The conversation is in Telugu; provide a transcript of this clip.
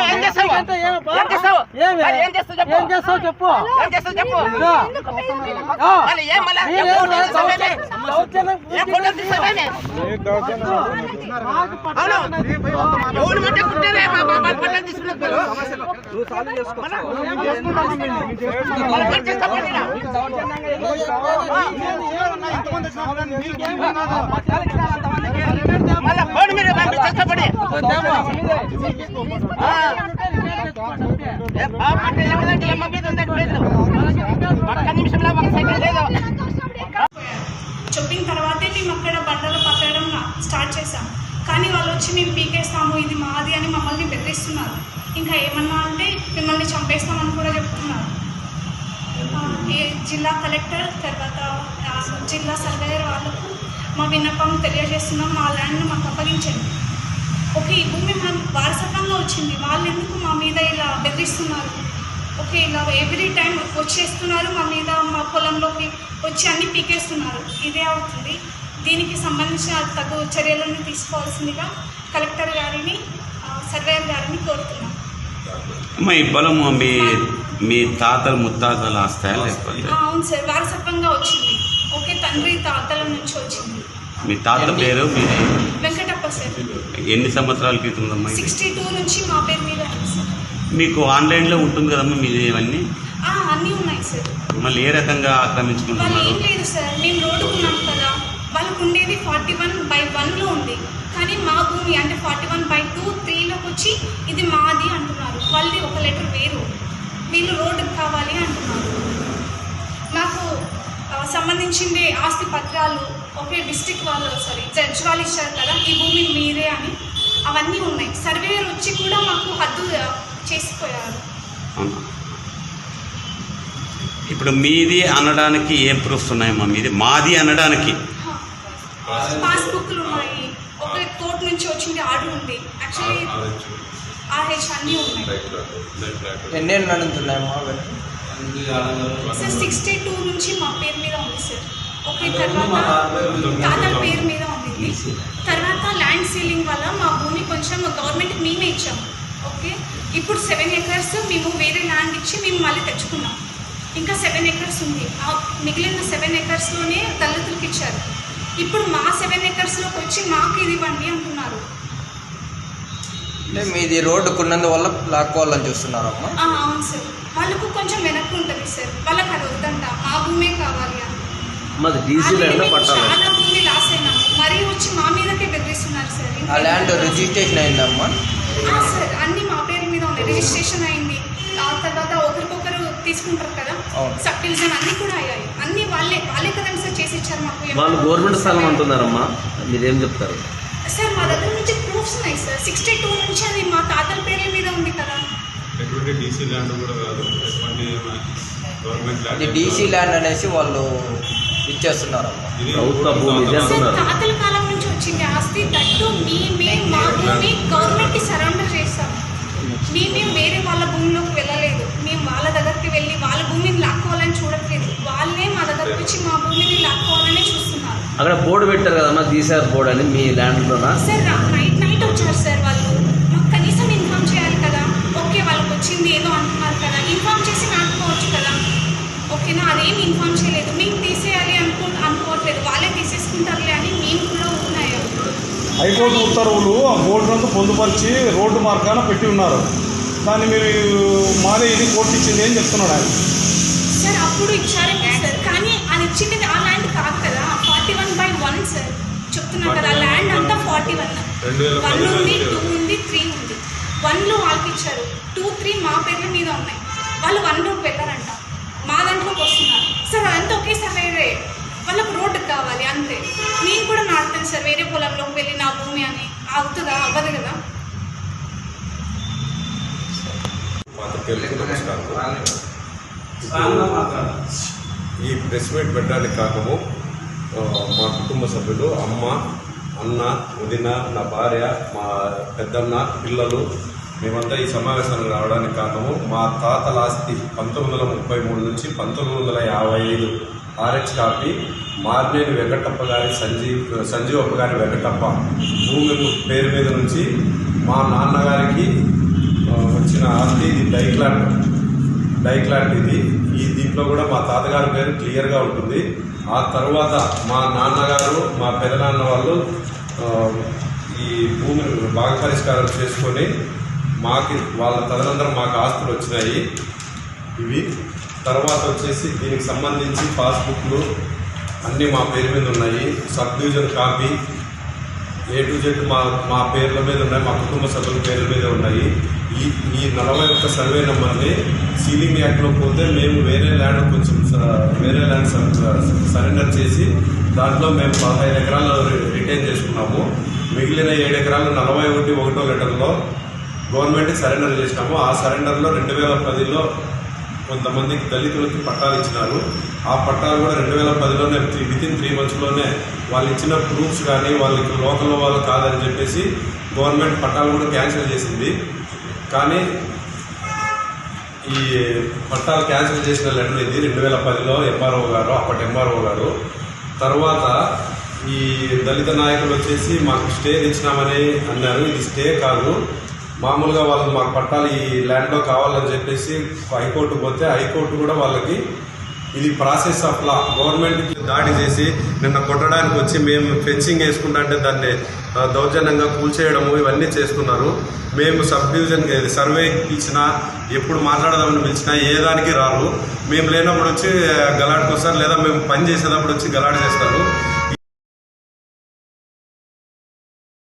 ఏం చేస్తావు? చెప్పు? ఏం చేస్తావు మీరు ఏం ఒక్క నిమిషంలో ఒక సెకండ్ లేదు. చెప్పిన తర్వాతే మేము అక్కడ బండలు పట్టడం స్టార్ట్ చేసాం కానీ వాళ్ళు వచ్చి మేము పీకేస్తాము ఇది మాది అని మమ్మల్ని బెదిరిస్తున్నారు ఇంకా ఏమన్నా అంటే మిమ్మల్ని చంపేస్తామని కూడా చెప్తున్నారు. జిల్లా కలెక్టర్ తర్వాత జిల్లా సర్వేయర్ వాళ్ళకు మా విన్నపం తెలియజేస్తున్నాం మా ల్యాండ్ను మాకు అప్పగించండి. ఓకే ఈ భూమి మన వారసత్వంగా వచ్చింది. వాళ్ళు ఎందుకు మా మీద ఇలా బెదిరిస్తున్నారు? ఓకే ఇలా ఎవ్రీ టైం వచ్చేస్తున్నారు మా మీద మా పొలంలోకి వచ్చి అన్ని పీకేస్తున్నారు. ఇదే అవుతుంది. దీనికి సంబంధించిన తగు చర్యలను తీసుకోవాల్సిందిగా కలెక్టర్ గారిని సర్వేయర్ గారిని కోరుతున్నాం. అమ్మ ఈ మీ మీ తాతలు ముత్తాతలు ఆ, అవును సార్ వారసత్వంగా వచ్చింది. ఓకే తండ్రి తాతల నుంచి వచ్చింది. మీ తాత పేరు మీ వెంకటప్ప సార్. ఎన్ని సంవత్సరాల క్రితం ఇది? సిక్స్టీ టూ నుంచి మా పేరు మీద మీకు ఆన్లైన్లో ఉంటుంది కదమ్మా మీది ఇవన్నీ? అన్నీ ఉన్నాయి సార్. మళ్ళీ ఏ రకంగా ఆక్రమించుకుంటున్నారు? ఏం లేదు సార్. మేము రోడ్డుకున్నాం కదా. వాళ్ళకు ఉండేది ఫార్టీ వన్ బై వన్లో ఉంది. కానీ మా భూమి అంటే ఫార్టీ వన్ బై టూ త్రీలోకి వచ్చి ఇది మాది అంటున్నారు. వాళ్ళది ఒక లెటర్ వేరు. వీళ్ళు రోడ్డుకు కావాలి అంటున్నారు. నాకు సంబంధించింది ఆస్తి పత్రాలు ఒకే డిస్టిక్ వాళ్ళు సారీ జడ్జ్ వాళ్ళు ఇచ్చారు కదా ఈ భూమి మీరే అని అవన్నీ ఉన్నాయి. సర్వేయర్ వచ్చి కూడా మాకు హద్దు చేసిపోయారు. అవునా? ఇప్పుడు మీది అనడానికి ఏం ప్రూఫ్స్ ఉన్నాయమ్మా మీది? మాది అనడానికి. పాస్బుక్లు ఉన్నాయి. ఒక కోర్టు నుంచి వచ్చింది ఆర్డర్ ఉంది. యాక్చువల్లీ ఆర్హెచ్ అన్నీ ఉన్నాయి. సార్ సిక్స్టీ టూ నుంచి మా పేరు మీద ఉంది సార్. ఓకే తర్వాత తాతల పేరు మీద ఉంది. తర్వాత ల్యాండ్ సీలింగ్ వల్ల మా భూమి కొంచెం గవర్నమెంట్ మేమే ఇచ్చాం ఓకే. ఇప్పుడు సెవెన్ ఎకర్స్ మేము వేరే ల్యాండ్ ఇచ్చి మేము మళ్ళీ తెచ్చుకున్నాం. ఇంకా సెవెన్ ఎకర్స్ ఉంది. ఆ మిగిలిన సెవెన్ ఎకర్స్లోనే దళితులకు ఇచ్చారు. ఇప్పుడు మా సెవెన్ ఎకర్స్లోకి వచ్చి మాకు ఇది ఇవ్వండి అంటున్నారు. అంటే మీది రోడ్డుకున్నందువల్ల లాక్కోవాలని చూస్తున్నారమ్మా? ఆ, అవును సార్. వాళ్ళకు కొంచెం వెనక్కి ఉంటుంది సార్. వాళ్ళకి అది వద్దంట. మా భూమే కావాలి అని. మాది పట్టాలి? చాలా భూమి లాస్ అయినాము. మరీ వచ్చి మా మీదకే బెదిరిస్తున్నారు సార్. ఆ ల్యాండ్ రిజిస్ట్రేషన్ అయిందమ్మా? ఆ, సార్. అన్ని మా పేరు మీద ఉంది. రిజిస్ట్రేషన్ అయింది. ఆ తర్వాత ఒకరికొకరు తీసుకుంటారు కదా? అవును. సబ్ డివిజన్ అన్ని కూడా అయ్యాయి. అన్ని వాళ్ళే. వాళ్ళే కదండి సార్ చేసి ఇచ్చారు మాకు వాళ్ళు గవర్నమెంట్ స్థలం అంటున్నారమ్మా. మీరేం చెప్తారు? సార్ మా దగ్గర నుంచి ప్రూఫ్స్ ఉన్నాయి సార్. సిక్స్టీ టూ నుంచి అది మా తాతల పేర్ల మీద ఉంది కదా? ఎటువంటి డీసీ ల్యాండ్ కూడా కాదు. ఎటువంటి గవర్నమెంట్ ల్యాండ్ ఇది డీసీ ల్యాండ్ అనేసి వాళ్ళు ఇది ప్రభుత్వ భూమి అంటున్నారు తాతల కాలం నుంచి వచ్చింది ఆస్తి మేమే మా భూమి గవర్నమెంట్కి సరెండర్ చేస్తాం. మేమే వేరే వాళ్ళ భూమిలోకి వెళ్ళలేదు. మేము వాళ్ళ దగ్గరికి వెళ్ళి వాళ్ళ భూమిని లాక్కోవాలని చూడట్లేదు. వాళ్ళే మా దగ్గరకు వచ్చి మా భూమిని లాక్కోవాలని చూస్తున్నారు. అక్కడ బోర్డు పెట్టారు కదమ్మా తీసారు బోర్డు అని మీ ల్యాండ్లోనా సార్ రా- నైట్ నైట్ వచ్చారు సార్ వాళ్ళు మాకు కనీసం ఇన్ఫామ్ చేయాలి కదా ఓకే వాళ్ళకి వచ్చింది ఏదో అంటున్నారు కదా ఇన్ఫామ్ చేసి నాటుకోవచ్చు కదా అదేం ఇన్ఫామ్ చేయలేదు. మేము తీసేయాలి అనుకో అనుకోవట్లేదు. వాళ్ళే తీసేసుకుంటారులే అని మేము కూడా ఉన్నాయా హైకోర్టు ఉత్తర్వులు ఆ బోర్డునందు పొందుపరిచి రోడ్డు మార్గాన పెట్టి ఉన్నారు. దాన్ని మీరు మాదే ఇది కోర్టు ఇచ్చింది అని చెప్తున్నాడు ఆయన. సార్ అప్పుడు ఇచ్చారేమో సార్. కానీ అది ఇచ్చింది ఆ ల్యాండ్ కాదు కదా. Forty one by one sir. చెప్తున్నా కదా ల్యాండ్ అంతా ఫార్టీ వన్. వన్ ఉంది ఇచ్చారు. టూ ఉంది త్రీ ఉంది. వన్లో వాళ్ళకి ఇచ్చారు. టూ త్రీ మా పేర్ల మీద ఉన్నాయి. వాళ్ళు వెళ్ళారంట మా దాంట్లోకి వస్తున్నారు. సార్ అదంతా ఒకేసారి వేరే వాళ్ళకు రోడ్డు కావాలి అంతే. నేను కూడా నాటుతాను సార్ వేరే పొలంలోకి వెళ్ళి నా భూమి అని. అవుతుందా? అవ్వదు కదా? ఈ ప్రెస్ మీట్ పెట్టడానికి కాకము మా కుటుంబ సభ్యులు అమ్మ అన్న వదిన నా భార్య మా పెద్దన్న పిల్లలు మేమంతా ఈ సమావేశానికి రావడానికి కారణము మా తాతల ఆస్తి పంతొమ్మిది వందల ముప్పై మూడు నుంచి పంతొమ్మిది వందల యాభై ఐదు ఆర్హెచ్ కాపీ మార్నేని వెంకటప్ప గారి సంజీవ్ సంజీవప్ప గారి వెంకటప్ప భూమి పేరు మీద నుంచి మా నాన్నగారికి వచ్చిన ఆస్తి ఇది డైక్లాండ్ డైక్లాండ్ ఇది. ఈ దీంట్లో కూడా మా తాతగారి పేరు క్లియర్గా ఉంటుంది. ఆ తర్వాత మా నాన్నగారు మా పెదనాన్న వాళ్ళు ఈ భూమిని బాగా పరిష్కారం చేసుకొని మాకి వాళ్ళ తదనంతరం మాకు ఆస్తులు వచ్చినాయి. ఇవి తర్వాత వచ్చేసి దీనికి సంబంధించి పాస్బుక్లు అన్నీ మా పేరు మీద ఉన్నాయి. Subdivision copy A to Z మా మా పేర్ల మీద ఉన్నాయి మా కుటుంబ సభ్యుల పేర్ల మీద ఉన్నాయి. ఈ ఈ నలభై ఒక్క సర్వే నెంబర్ని సీలింగ్ యాక్ట్లో పోతే మేము వేరే ల్యాండ్ కొంచెం స- వేరే ల్యాండ్ సరెండర్ చేసి దాంట్లో మేము పదహైదు ఎకరాలు రిటైన్ చేసుకున్నాము. మిగిలిన ఏడు ఎకరాలు నలభై ఒకటి ఒకటో లెటర్లో గవర్నమెంట్ సరెండర్ చేసినాము. ఆ సరెండర్లో రెండు వేల పదిలో కొంతమందికి దళితులకి పట్టాలు ఇచ్చినారు. ఆ పట్టాలు కూడా రెండు వేల పదిలోనే విత్ ఇన్ త్రీ మంత్స్లోనే వాళ్ళు ఇచ్చిన ప్రూఫ్స్ కానీ వాళ్ళకి లోకల్ వాళ్ళు కాదని చెప్పేసి గవర్నమెంట్ పట్టాలు కూడా క్యాన్సిల్ చేసింది. కానీ ఈ పట్టాలు క్యాన్సిల్ చేసిన లెటర్ ఇది రెండు వేల పదిలో ఎంఆర్ఓ గారు అప్పటి ఎంఆర్ఓ గారు. తర్వాత ఈ దళిత నాయకులు వచ్చేసి మాకు స్టే ఇచ్చినామని అన్నారు. ఇది స్టే కాదు. మామూలుగా వాళ్ళు మాకు పట్టాలు ఈ ల్యాండ్లో కావాలని చెప్పేసి హైకోర్టు పోతే హైకోర్టు కూడా వాళ్ళకి ఇది ప్రాసెస్ ఆఫ్ లా. గవర్నమెంట్ దాడి చేసి నిన్న కొట్టడానికి వచ్చి మేము ఫెన్సింగ్ వేసుకుంటా అంటే దాన్ని దౌర్జన్యంగా కూల్చేయడము ఇవన్నీ చేస్తున్నారు. మేము సబ్ డివిజన్ సర్వే పిలిచినా ఎప్పుడు మాట్లాడదామని పిలిచినా ఏ దానికి రారు. మేము లేనప్పుడు వచ్చి ఆ, గలాట్కి వస్తారు లేదా మేము పని చేసేటప్పుడు వచ్చి గలాట్ చేస్తారు.